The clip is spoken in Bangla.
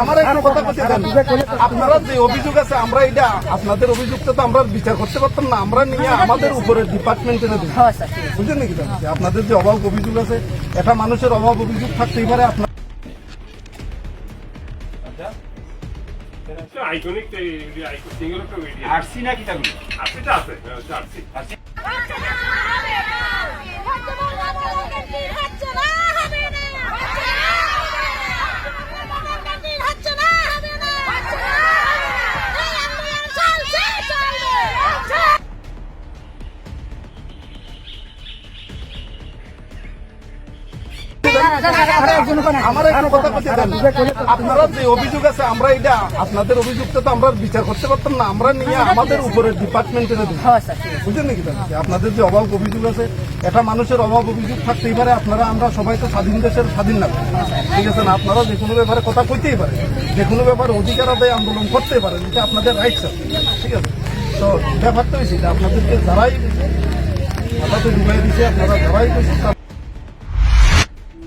আমার একটা কথা বলতে দেন আপনারা যে অভিযোগ আছে আমরা এটা আপনাদের অভিযোগটা তো আমরা বিচার করতে পারতাম না। আমরা নিয়ে আমাদের উপরে ডিপার্টমেন্টে দেবো বুঝলেন নাকি আপনাদের যে অভাব অভিযোগ আছে এটা মানুষের অভাব অভিযোগ থাকতেই পারে আপনার আইকনিক আইকন সিঙ্গেল একটা ভিডিও আরসি না কিতাগুলো আরসিটা আছে হ্যাঁ, ওটা আরসি। আমার একটা কথা বলতে দেন। আপনারা যে অভিযোগ আছে আমরা এটা আপনাদের অভিযোগটা তো আমরা বিচার করতে পারতাম না। আমরা নিয়ে আমাদের উপরে ডিপার্টমেন্টে দেবো বুঝলেন নাকি আপনাদের যে অভাব অভিযোগ আছে এটা মানুষের অভাব অভিযোগ থাকতেই পারে। আপনারা আমরা সবাই তো স্বাধীন দেশের স্বাধীন নাগরিক। ঠিক আছে না? আপনারা যে কোনো ব্যাপারে কথা কইতেই পারে যে কোনো ব্যাপারে অধিকার আদায় আন্দোলন করতেই পারেন। এটা আপনাদের রাইটস আছে ঠিক আছে? তো ব্যাপারটা হয়েছে যে আপনাদেরকে যারাই তো ডুবাই দিছে আপনারা যারাই